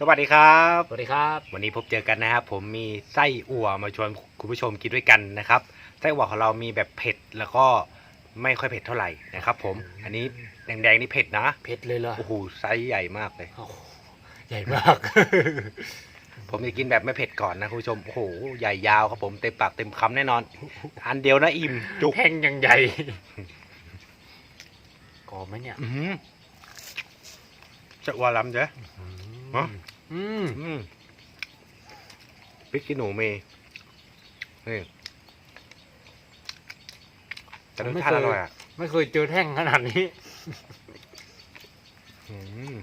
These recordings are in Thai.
สวัสดีครับ สวัสดีครับ วันนี้พบเจอกันนะครับ ผมมีไส้อั่วมาชวนคุณผู้ชมกินด้วยกันนะครับ ไส้อั่วของเรามีแบบเผ็ดแล้วก็ไม่ค่อยเผ็ดเท่าไหร่นะครับ ผม อันนี้แดงๆนี่เผ็ดนะ เผ็ดเลยเหรอ โอ้โห ไซส์ใหญ่มากเลย โอ้โหใหญ่มาก ผมจะกินแบบไม่เผ็ดก่อนนะคุณผู้ชม โอ้โห ใหญ่ยาวครับผมเต็มปากเต็มคำแน่นอน อันเดียวนะอิ่ม จุกแท่งยังใหญ่กรอบไหมเนี่ยอื้อหือจะว่าล้ำเจ๊ ฮะอืมอืมพริกขี้หนูมีนี่แต่รสชาติอร่อยอะไม่เคยเจอแท่งขนาดนี้อืม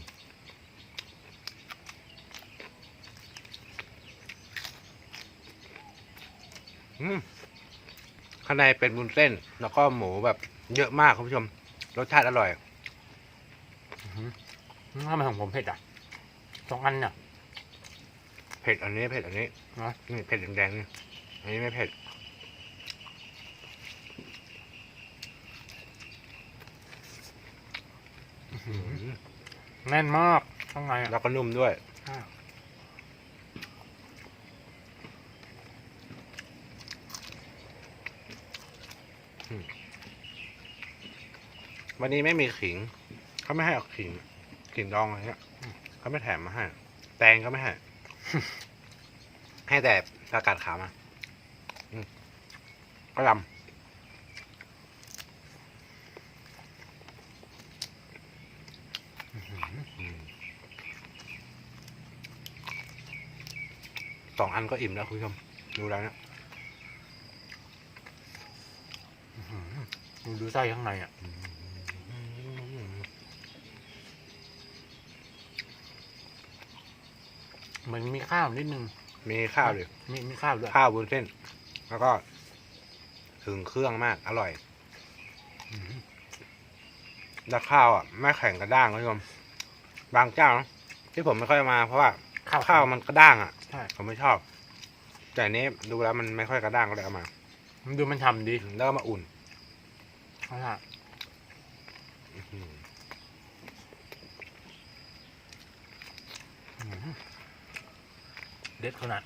อืมข้างในเป็นบุนเส้น แล้วก็หมูแบบเยอะมากคุณผู้ชม รสชาติอร่อยทำไมของผมเผ็ดอะ สองอันเนี่ย เผ็ดอันนี้เผ็ดอันนี้นะนี่เผ็ดแดงๆนี่อันนี้ไม่เผ็ดแน่นมากข้างในอะแล้วก็นุ่มด้วยอ่าวันนี้ไม่มีขิง เขาไม่ให้เอาขิง ขิงดองอะไรเงี้ย เขาไม่แถมมาให้ แตงก็ไม่ให้ ให้แต่ประกาศขาวมาอืมก็ยำสองอันก็อิ่มแล้วคุณผู้ชม ดูแล้วเนี่ยดูดูไส้ข้างในอะ เหมือนมีข้าวนิดนึงมีข้าวเลยมีมีข้าวด้วยข้าวบนเส้น แล้วก็ ถึงเครื่องมากอร่อยอืมแล้วข้าวอะไม่แข็งกระด้างคุณผู้ชมบางเจ้านะที่ผมไม่ค่อยมาเพราะว่าข้าวข้าวมันกระด้างอะใช่ผมไม่ชอบ แต่อันนี้ดูแล้วมันไม่ค่อยกระด้างก็เลยเอามามันดูมันฉ่ำดีแล้วก็มาอุ่นเอาล่ะ อื้อหือ อืมเด็ดขนาด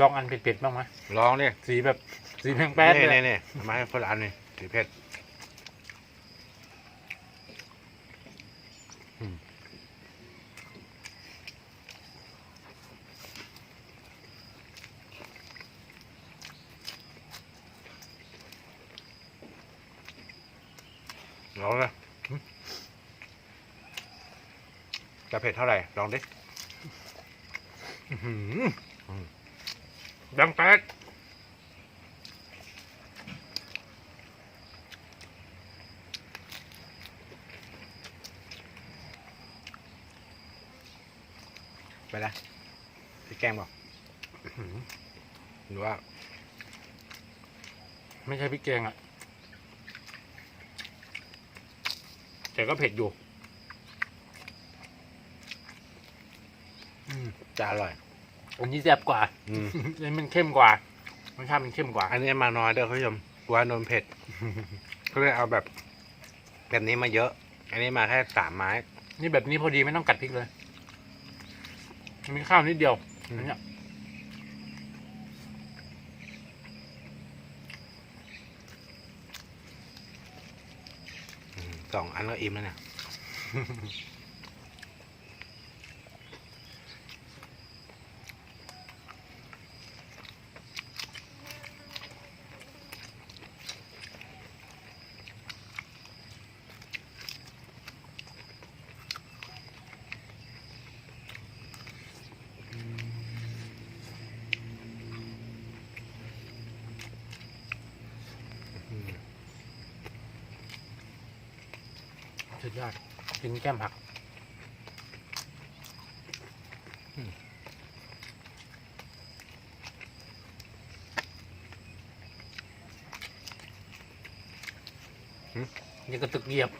ลองอันเผ็ดๆบ้างไหมลองดิสีแบบสีแพงแป๊ดนี่เลยนี่นี่เอามาให้คนละอันนี่สีเผ็ด ลองเลยจะเผ็ดเท่าไหร่ ลองดิอื้อหือดังแป๊ดไปละพี่แกงบอกหรือว่า ไม่ใช่พริกแกงอะ แต่ก็เผ็ดอยู่อืมจะอร่อย อันนี้แซ่บกว่าอืม อันนี้มันเข้มกว่ารสชาติมันเข้มกว่า อันนี้มาน้อยเด้อคุณผู้ชมกลัว่านนเผ็ด ก็เลยเอาแบบ แบบนี้มาเยอะ อันนี้มาแค่สามไม้ นี่แบบนี้พอดีไม่ต้องกัดพริกเลย มีข้าวนิดเดียวอืม อันเนี้ย สองอันก็อิ่มแล้วเนี่ย สุดยอดกินแก้มผักหืมนี่ก็ตึกเหยียบ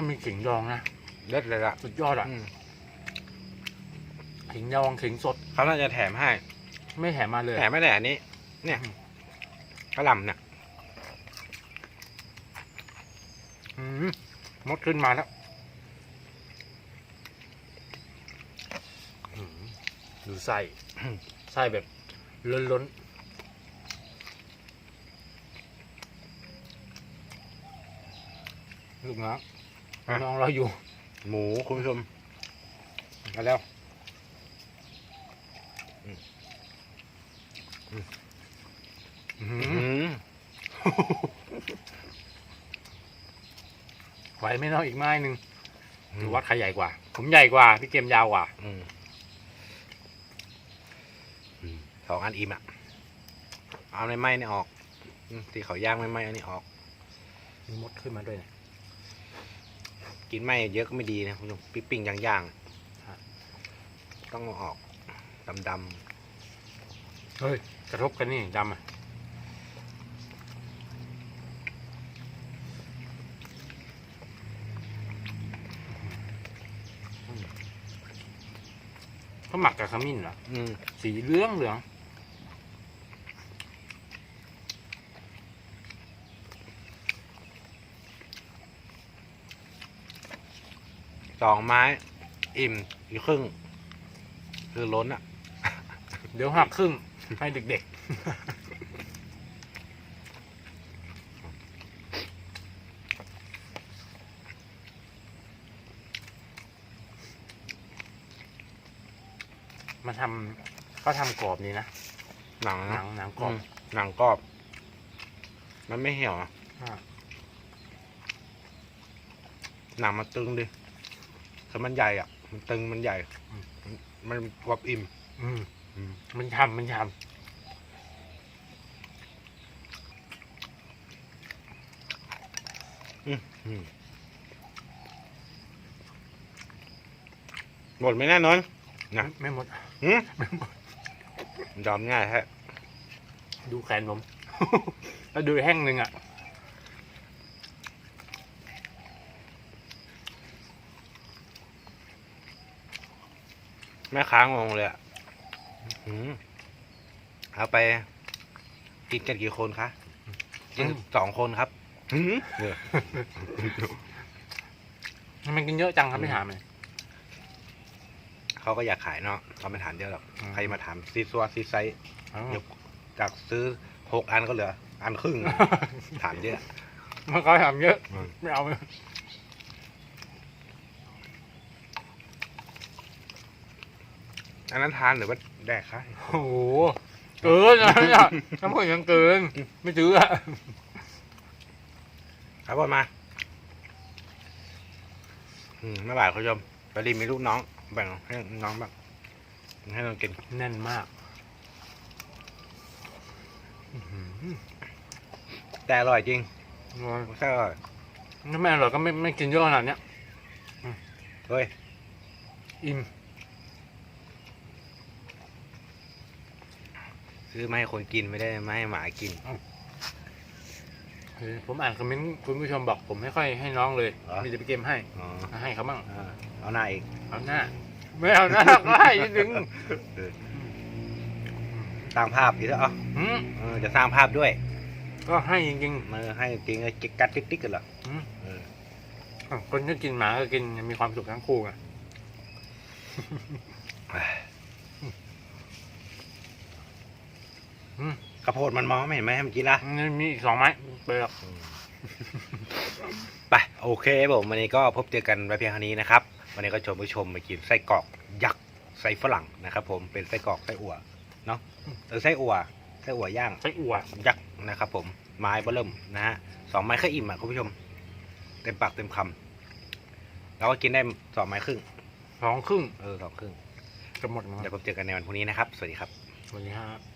ถ้ามีขิงดองนะเลิศเลยล่ะสุดยอดอะอืมขิงดองขิงสดเขาน่าจะแถมให้ ไม่แถมมาเลยแถมไม่แต่อันนี้ เนี่ยอืมกระหล่ำเนี่ยอืมมดขึ้นมาแล้วอืมดูไส้ไส้แบบล้นล้นๆลูกน้องอะ น้องเราอยู่ หมูคุณผู้ชมมาแล้วอื้ออืหือมไหวไหม่น้องอีกไม้หนึ่งดูวัดใครใหญ่กว่า ผมใหญ่กว่า พี่เกมยาวกว่าอืมอืมสองอันอิ่มอะ เอาในไม้นี่ออกอืมที่เขาย่างไม่ไหม้อันนี้ออกมีมดขึ้นมาด้วยเนี่ย กินไหม้เยอะก็ไม่ดีนะคุณผู้ชมปิ๊งปิ้งย่างย่างๆครับต้องเอาออกดำเฮ้ยกระทบกันนี่ดำอะเขาหมักกับขมิ้นเหรอๆอืมสีเหลืองเหลือง สองไม้ อิ่มอีกครึ่ง คือล้นอะ เดี๋ยวหักครึ่งให้เด็กๆ มาทำเขาทำกรอบนี่นะ หนังหนันะงหนังกรอบอืมหนังกรอบ มันไม่เหี่ยวอะอ่า หนังมันตึงดิ ถ้ามันใหญ่อะ มันตึงมันใหญ่ มันกรอบอิ่ม อืมอืมมันทำมันทอืมหมดไหมแน่นอนำนะ ไม่หมดหืมยอมง่ายแท้ดูแขนผม แล้วดูแห้งหนึ่งอะ แม่ค้างงเลยอะหืมเอาไป กินกันกี่คนคะกินอืมสองคนครับหืมเออทำไมกินเยอะจังครับไม่ถามเลยเขาก็อยากขายเนาะเขาไม่ถามเยอะหรอกอืมใครมาถามซีซัวซีไซส์อ๋อเดี๋ยวจากซื้อหกอันก็เหลือ อันครึ่งถามเยอะมันก็ถามเยอะอืมไม่เอาเลย อันนั้นทานหรือว่าแดกคะโอ้โหเกินนะเนี่ยถ้าพูดอย่างนั้นเกิน ไม่ถืออะครับก่อนมาอืมไม่บ่ายคุณผู้ชมไปรีมีลูกน้องแบ่งให้น้องบ้างให้น้องกินแน่นมากอื้อหือแต่อร่อยจริงอร่อยใช่อร่อยถ้าไม่อร่อยก็ไม่ไม่กินเยอะขนาดเนี้ยเฮ้ย อิ่ม ซื้อมาให้คนกินไม่ได้มาให้หมากินเฮ้ยผมอ่านคอมเมนต์คุณผู้ชมบอกผมไม่ค่อยให้น้องเลย เหรอ มีแต่ไปเกมให้อ๋อให้เขาบ้างอ่าเอาหน้าอีกเอาหน้า ไม่เอาหน้าก็ให้นิดนึงเออสร้างภาพอีกแล้วเหรอหืมเออจะสร้างภาพด้วยก็ให้จริงมาให้จริงไอ้กิ๊กกัดติ๊กติ๊กกันเหรอๆหืมเอออะคนที่กินหมาก็กินมีความสุขทั้งคู่ไง ข้าวโพดมันมองไม่เห็นไหมให้มันกินละนี่มีอีกสองไม้เปลือก ไปโอเคผมวันนี้ก็พบเจอกันไว้เพียงเท่านี้นะครับ วันนี้ก็ชมผู้ชมมากินไส้กรอกยักษ์ไส้ฝรั่งนะครับ ผมเป็นไส้กรอกไส้อั่วเนาะเออไส้อั่วไส้อั่วย่างไส้อั่วยักษ์นะครับ ผมไม้เบิ่มนะฮะสองไม้แค่อิ่มอะคุณผู้ชม เต็มปากเต็มคำเราก็กินได้สองไม้ครึ่งสองครึ่งเออสองครึ่งจะหมดมั้งเดี๋ยวพบเจอกันในวันพรุ่งนี้นะครับ สวัสดีครับ สวัสดีครับ